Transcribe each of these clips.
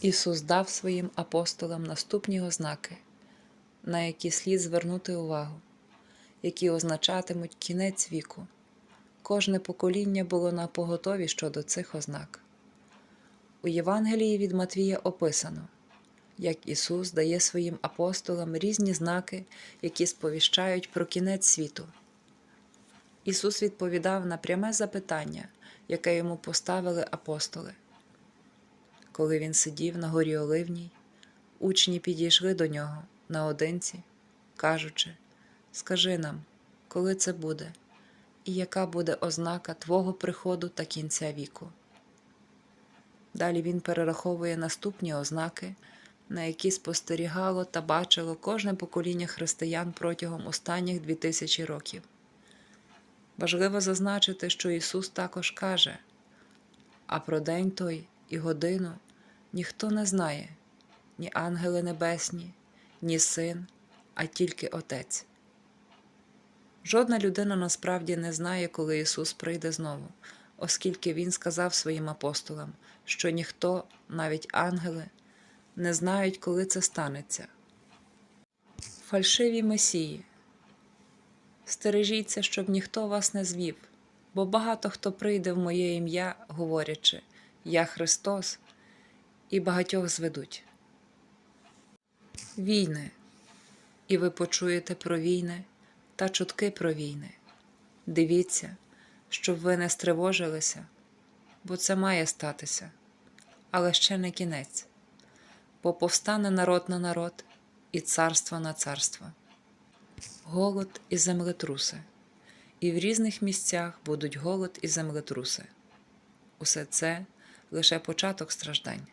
Ісус дав своїм апостолам наступні ознаки, на які слід звернути увагу, які означатимуть кінець віку. Кожне покоління було на поготові щодо цих ознак. У Євангелії від Матвія описано, як Ісус дає своїм апостолам різні знаки, які сповіщають про кінець світу. Ісус відповідав на пряме запитання, яке йому поставили апостоли. Коли він сидів на горі Оливній, учні підійшли до нього наодинці, кажучи: Скажи нам, коли це буде, і яка буде ознака Твого приходу та кінця віку. Далі він перераховує наступні ознаки, на які спостерігало та бачило кожне покоління християн протягом останніх дві тисячі років. Важливо зазначити, що Ісус також каже, а про день той і годину ніхто не знає, ні ангели небесні, ні син, а тільки Отець. Жодна людина насправді не знає, коли Ісус прийде знову, оскільки Він сказав своїм апостолам, що ніхто, навіть ангели, не знають, коли це станеться. Фальшиві месії. Стережіться, щоб ніхто вас не звів, бо багато хто прийде в моє ім'я, говорячи Я Христос, і багатьох зведуть. Війни. І ви почуєте про війни та чутки про війни. Дивіться, щоб ви не стривожилися, бо це має статися, але ще не кінець, бо повстане народ на народ і царство на царство голод і землетруси, і в різних місцях будуть голод і землетруси. Усе це лише початок страждань,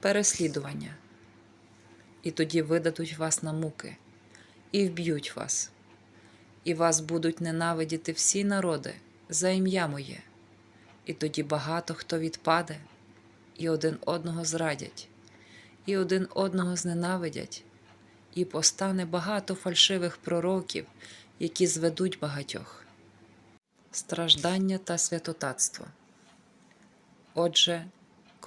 переслідування. І тоді видадуть вас на муки, і вб'ють вас, і вас будуть ненавидіти всі народи за ім'я моє, і тоді багато хто відпаде, і один одного зрадять, і один одного зненавидять і постане багато фальшивих пророків, які зведуть багатьох. Страждання та святотатство. Отже,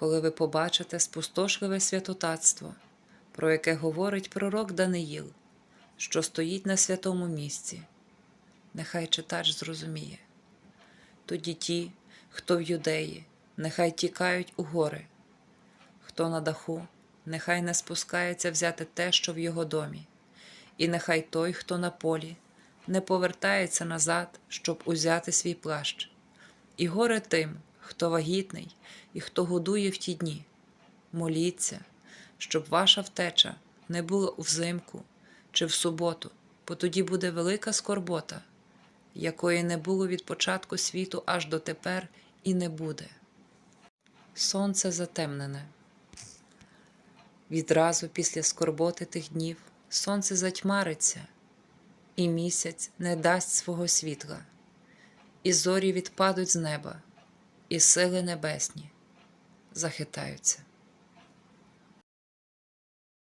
коли ви побачите спустошливе святотатство, про яке говорить пророк Даниїл, що стоїть на святому місці, нехай читач зрозуміє. Тоді ті, хто в юдеї, нехай тікають у гори, хто на даху, нехай не спускається взяти те, що в його домі, і нехай той, хто на полі, не повертається назад, щоб узяти свій плащ, і горе тим, хто вагітний і хто годує в ті дні. Моліться, щоб ваша втеча не була взимку чи в суботу, бо тоді буде велика скорбота, якої не було від початку світу аж дотепер і не буде. Сонце затемнене. Відразу після скорботи тих днів сонце затьмариться, і місяць не дасть свого світла, і зорі відпадуть з неба, і сили небесні захитаються.